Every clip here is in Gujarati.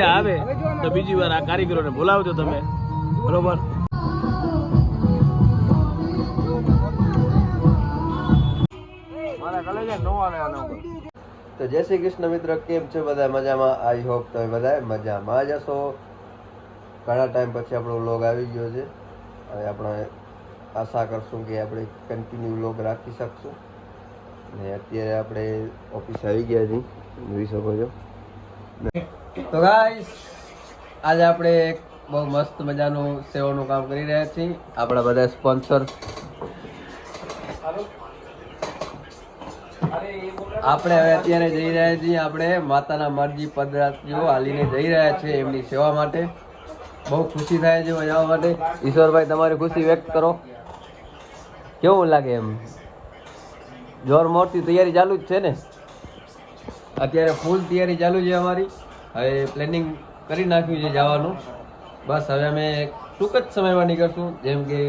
આવે. તો બીજી વાર આ કારીગરોને બોલાવજો તમે. બરોબર? તો જય શ્રી કૃષ્ણ મિત્ર, કેમ છો બધા? મજામાં? આઈ હોપ તમે બધા મજામાં જ હશો. ઘણા ટાઈમ પછી આપણો વ્લોગ આવી ગયો છે. હવે આપણે આશા કરશું કે આપણે કન્ટિન્યુ વ્લોગ રાખી શકશું. ને અત્યારે આપણે ઓફિસ આવી ગયા છીએ. જોઈ શકો છો. તો ગાઈસ આજે આપણે એક બહુ મસ્ત મજાનું સેવાનું કામ કરી રહ્યા છીએ. આપણા બધા સ્પોન્સર આપણે હવે અત્યારે જઈ રહ્યા છીએ, આપણે માતાના મરજી પદરાત્રીઓ હાલીને જઈ રહ્યા છે એમની સેવા માટે. બહુ ખુશી થાય છે જવા માટે. ઈશ્વરભાઈ, તમારી ખુશી વ્યક્ત કરો. કેવું લાગે એમ? જોર મોરથી તૈયારી ચાલુ જ છે ને? અત્યારે ફૂલ તૈયારી ચાલુ છે અમારી. હવે પ્લેનિંગ કરી નાખ્યું છે જવાનું. બસ હવે અમે ટૂંક જ સમયમાં નીકળશું જેમ કે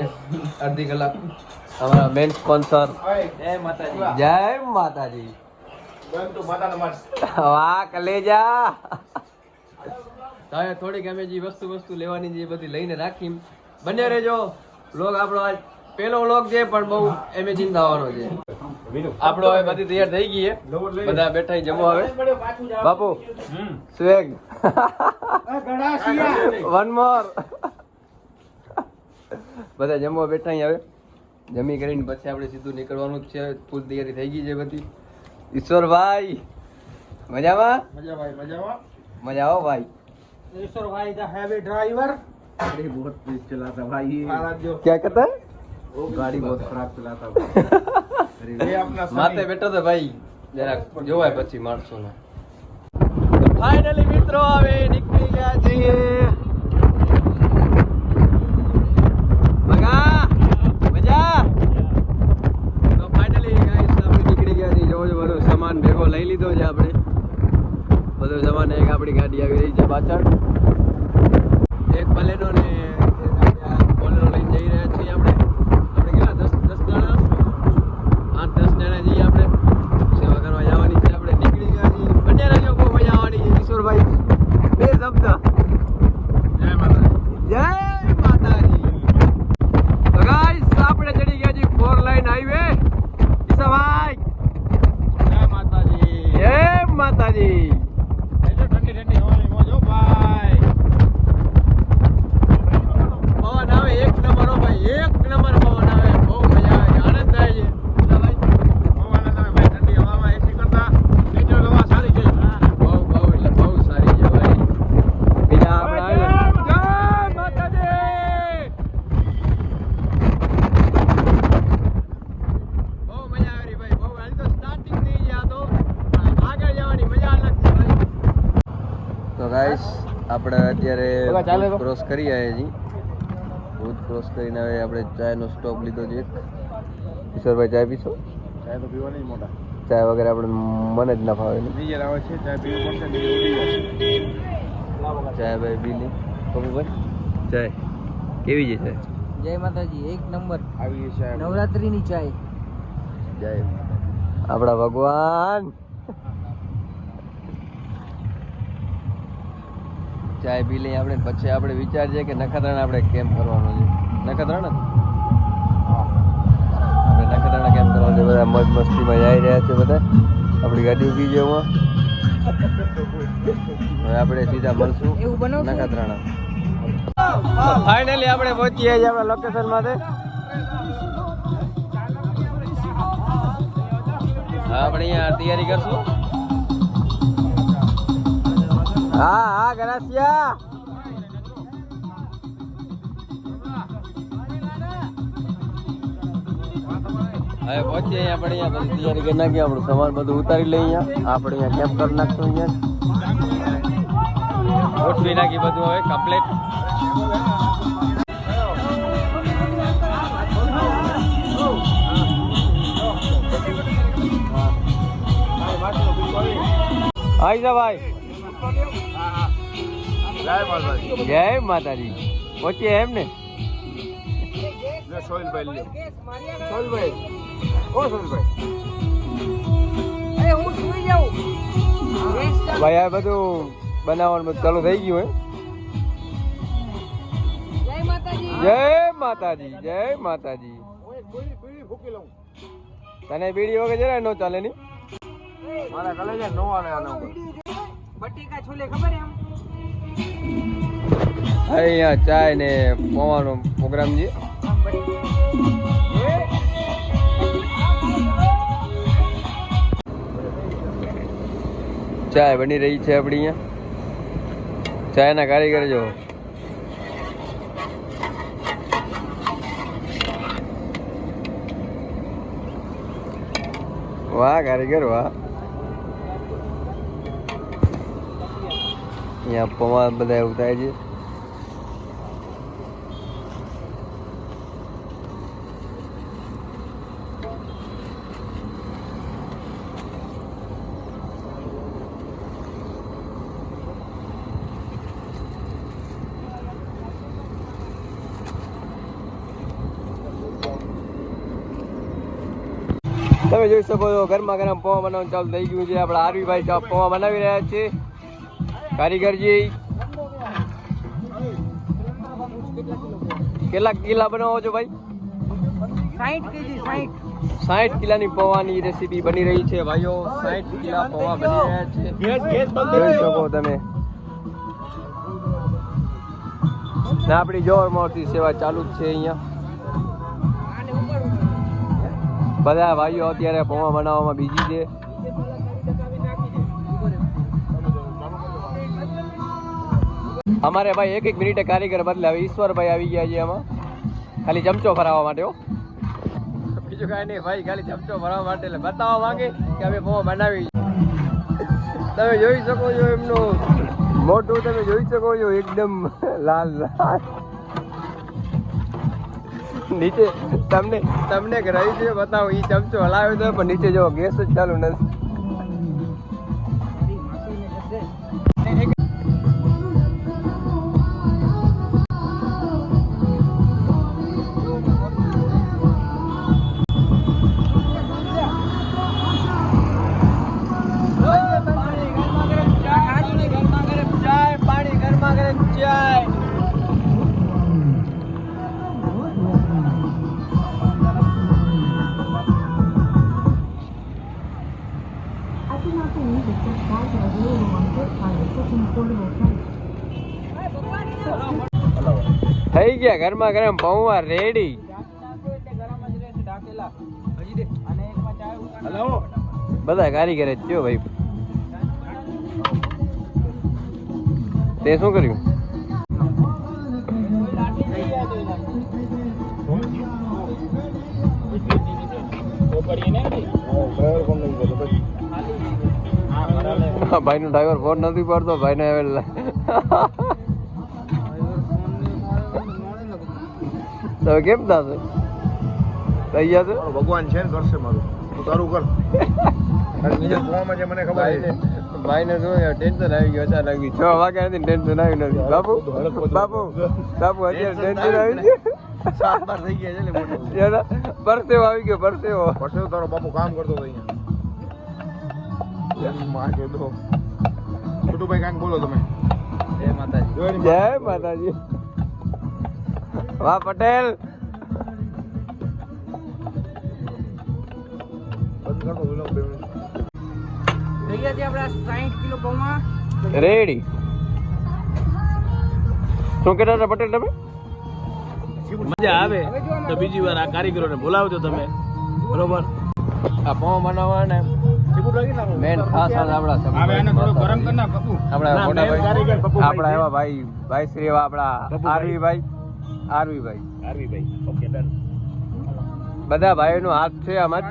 અડધી કલાક. અમારા મેન સ્પોન્સર જય માતાજી. જય માતાજી. વાહ કલેજા. હવે થોડીક અમે જે વસ્તુ વસ્તુ લેવાની જે બધી લઈને રાખી બંને રહેજો. લોક આપણો આજ પહેલો વ્લોગ છે પણ બહુ એમેઝિંગ થવાનો છે. આપણો હવે બધી તૈયાર થઈ ગઈ છે બધા બેઠા જમો હવે બાપુ સ્વેગ વન મોર બધા જમવા બેઠા અહીં હવે જમી કરીને પછી આપણે સીધું નીકળવાનું જ છે ફૂલ તૈયારી થઈ ગઈ છે બધી ઈશ્વરભાઈ મજામાં મજા ભાઈ મજામાં મજા આવો ભાઈ ईश्वर भाई द हैवी ड्राइवर गाड़ी बहुत तेज चलाता भाई जो क्या कहता है गाड़ी बहुत खराब चलाता ये अपना માથે બેઠો તો ભાઈ જરાક જોવાય પછી માણસો ને ફાઇનલી મિત્રો હવે નીકળી ગયા છીએ. મગા મજા તો આપણે નીકળી ગયા છીએ. જોવો છો બધો સામાન ભેગો લઈ લીધો છે આપણે. બધો સામાન એક આપણી ગાડી આવી રહી છે પાછળ. એક બલેનો ને ગાઈસ આપણે અત્યારે ક્રોસ કરી આવ્યા છીએ ભૂત ક્રોસ કરીને હવે આપણે ચાયનો સ્ટોપ લીધો છે કિશોરભાઈ ચાય પીશો? ચાય તો પીવાની જ મોટા. ચાય વગેરે આપણે મને જ ના ફાવે નહીં આવે છે ચાય પીવું પડશે ચાય ભાઈ બીલી લી. ભાઈ ચાય કેવી છે ચાય? જય માતાજી એક નંબર. આવી છે નવરાત્રીની ચાય. જય આપણા ભગવાન. ચાય પી લઈએ આપણે પછી આપણે વિચારીએ કે નખત્રાણા આપણે કેમ કરવાનો છે. નખત્રાણા? આપણે નખત્રાણા કેમ કરવાનું છે? બધા મોજ મસ્તીમાં જઈ રહ્યા છે બધા. આપણી ગાડી ઊભી છે એમાં. હવે આપણે સીધા મળશું? નખત્રાણા. ફાઇનલી આપણે પહોંચી ગયા છીએ આપણા લોકેશન માટે. હા આપણે અહીંયા તૈયારી કરશું. હા હા, ગરાસિયા. હવે પહોંચીએ આપણે અહીંયા બધી તૈયારી કરી બધું ઉતારી લઈએ આપણે અહીંયા કેમ્પ નાખશું અહીંયા. ગોઠવી નાખી બધું હવે કમ્પ્લેટ આઈ જા ભાઈ. જય માતાજી. જય પહોંચીએ એમ ને? લે સોહિલભાઈ ઓ સોહિલભાઈ. હું સુઈ જાઉં. ભાઈ આ બધું બનાવવાનું બધું ચાલુ થઈ ગયું જય માતાજી. હે જય માતાજી જય માતાજી. તને બીડી વગર જરાય ન ચાલે ની? મારા કલેજે નો આવે આનો બટેકા છોલે ખબર એમ? અહીંયા ચાય ને પવાનો પ્રોગ્રામ છે. ચાય બની રહી છે આપણી અહીંયા. ચાયના કારીગર જો. વાહ કારીગર વાહ. અહીંયા પૌવા બધા એવું થાય છે. તમે જોઈ શકો છો, ગરમા ગરમ પૌવા બનાવવાનું ચાલુ થઈ ગયું છે. આપણે આરવીભાઈ પૌવા બનાવી રહ્યા છે. કારીગરજી. કેટલા કિલા બનાવો છો ભાઈ? સાઠ કિલ્લાની પૌવાની રેસીપી બની રહી છે ભાઈઓ. સાઠ કિલા પૌવા બની રહ્યા છે. જોઈ શકો તમે. ને આપણી જોર મોરથી સેવા ચાલુ જ છે અહીંયા. બધા ભાઈઓ અત્યારે પૌવા બનાવવામાં બીજી છે. અમારે ભાઈ એક એક મિનિટે કારીગર બદલે હવે ઈશ્વરભાઈ આવી ગયા છે આમાં. ખાલી ચમચો ભરાવવા માટે હો. બીજું કાંઈ નહીં ભાઈ ખાલી ચમચો ભરાવવા માટે એટલે બતાવવા માંગે કે અમે બહુ બનાવી. તમે જોઈ શકો છો એમનું. મોઢું તમે જોઈ શકો છો એકદમ લાલ લાલ. નીચે તમને તમને રહી છે બતાવો એ ચમચો હલાવ્યો તો પણ નીચે જો ગેસ જ ચાલુ નથી. ગયા ગરમા ગરમ પૌવા રેડી. બધા કારીગર જ થયો ભાઈ. તે શું કર્યું? ભાઈ નું ડ્રાઈવર ફોન નથી પડતો ભાઈ ને હવે તો કેમ થશે? તૈયાર છે? ભગવાન છે ને કરશે મારું. તું તારું કર. બીજા ફોર્મમાં છે મને ખબર છે. ભાઈને જોયો ટેન્શન આવી ગયું અચાનક છ વાગ્યા નથી ટેન્શન આવ્યું નથી. બાપુ બાપુ બાપુ અત્યારે ટેન્શન આવી ગયું? સાત બાર થઈ ગયા છે ને પરસેવો આવી ગયો પરસેવો. પછી તારો બાપુ કામ કરતો હતો અહીંયા. માં કે તો. છોટુભાઈ કાંઈક બોલો તમે. જય માતાજી. જય માતાજી. કિલો પટેલ. રેડી શું કહેતા હતા પટેલ તમે? મજા આવે. તો બીજી વાર આ કારીગરોને બોલાવજો તમે. બરોબર? આ પો બનાવવાના. મેન ખાસ આપણા આપણા ના. એવા ભાઈ ભાઈ શ્રી એવા આપણા. આરવી ભાઈ. આરવી ભાઈ આરવીભાઈ. ઓકે ડન બધા ભાઈઓનો હાથ છે આમાં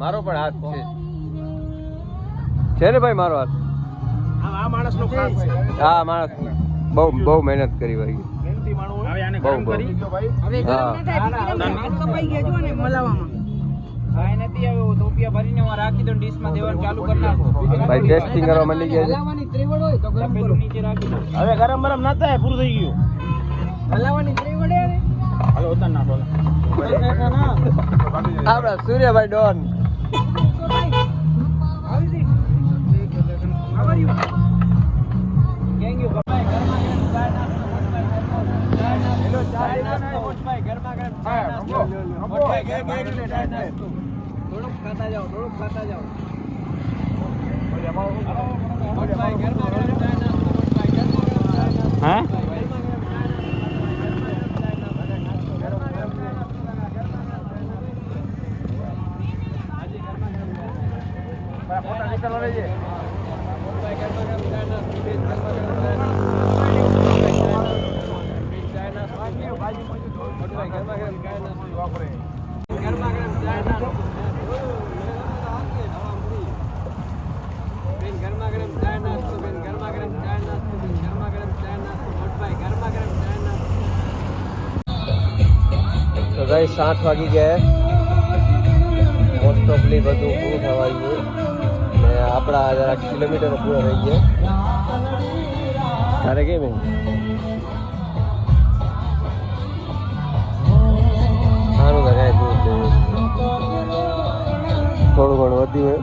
મારો પણ હાથ છે. છે ને ભાઈ મારો હાથ? આ આ માણસનો ખાસ છે. હા માણસ. બહુ બહુ મહેનત કરી ભાઈ. મહેનતી માણસ હવે આને બહુ, ગરમ બહુ. કરી. દો ભાઈ. હવે ગરમ હા. ના થાય હાથ કપાઈ ગયા ને મલાવામાં. કાંઈ નથી હવે ટોપિયા ભરીને હું રાખી દઉં ડીશમાં ચાલુ કરી ટેસ્ટિંગ કરવા માંડી ગયા છે. હલાવવાની ત્રેવડ હોય તો ગરમ કરો. નીચે રાખી દો હવે ગરમ ગરમ ના થાય પૂરું થઈ ગયું. હલાવવાની સૂર્યભાઈ ડોન થોડુંક ખાતા જાઓ થોડુંક ખાતા જાઓ હા? ગાઈસ સાત વાગી ગયા મોસ્ટ ઓફલી બધું પૂરું થવા ગયું ને આપણા જરાક કિલોમીટર પૂરો થઈ ગયા. તારે કેમ એમ સારું લગાય દૂધ જઈએ થોડું ઘણું વધ્યું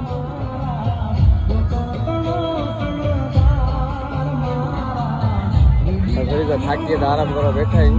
હોય તો થાકીએ તો આરામ કરવા બેઠા.